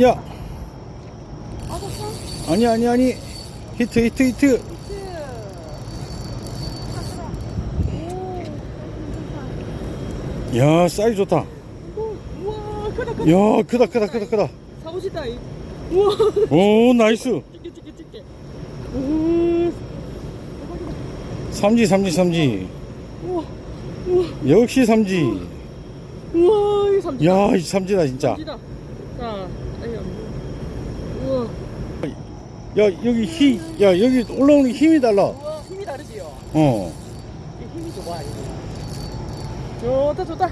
야, 아. 아니, 아니, 아니. 히트, 히트, 히트. 야, 사이즈 좋다. 오, 우와, 크다, 크다. 야, 크다, 크다, 크다, 크다. 사오시다. 이. 우와, 오, 나이스. 찍게, 찍게, 찍게. 오, 삼지, 삼지, 삼지. 우와, 우와, 역시 삼지. 우와, 이 삼지. 야, 이 삼지다, 진짜. 삼지다. 자, 아니, 우와, 야, 여기 힘, 야, 여기 올라오는 힘이 달라. 우와, 힘이 다르지요. 어. 이 힘이 좋아, 이거. 좋다, 좋다.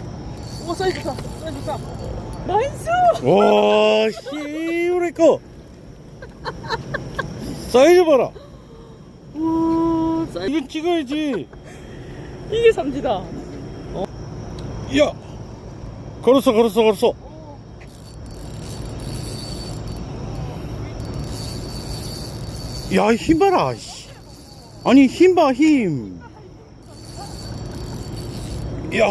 우와, 사이즈 좋다, 사이즈 좋다. 나이스! 와, 시우레 거. 사이즈 봐라. 우와, 사이즈. 이건 찍어야지. 이게 삼지다. 야, 걸었어, 걸었어, 걸었어. 야, 힘 봐라. 씨. 아니, 힘 봐, 힘. 야,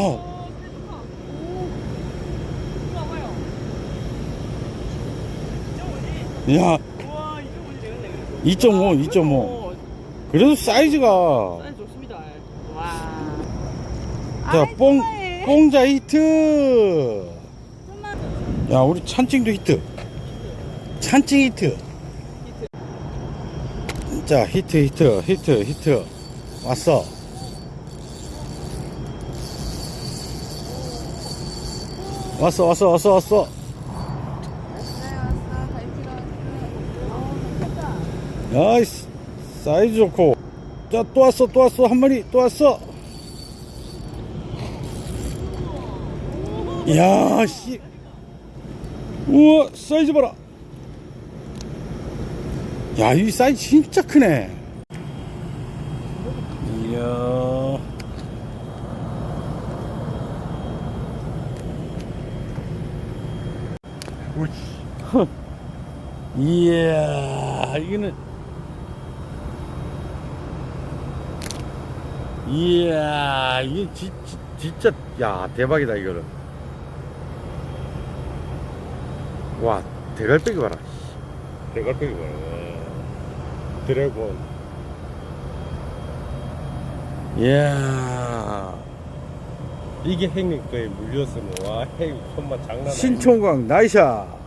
야, 우와, 이쪽 오지 되겠네. 2.5, 2.5. 그래도 사이즈가. 사이즈 좋습니다. 와. 자, 뽕, 뽕자 히트. 야, 우리 찬찡도 히트. 찬찡 히트. 자, 히트, 히트, 히트, 히트. 왔어. 왔어, 왔어, 왔어, 왔어. 나이스. 사이즈 좋고. 자, 또 왔어, 또 왔어. 한 마리 또 왔어. 야, 씨. 우와, 사이즈 봐라. 야, 이 사이즈 진짜 크네. 이야. 오씨. 이야, 이거는. 이야, 이게 지, 지, 진짜, 야, 대박이다, 이거는. 와, 대갈배기 봐라. 씨. 대갈배기 봐라. 와. 드래곤. 이야. 이게 행님 거에 물렸으면 와 행님 손만 장난 아니야. 신총광 나이샤.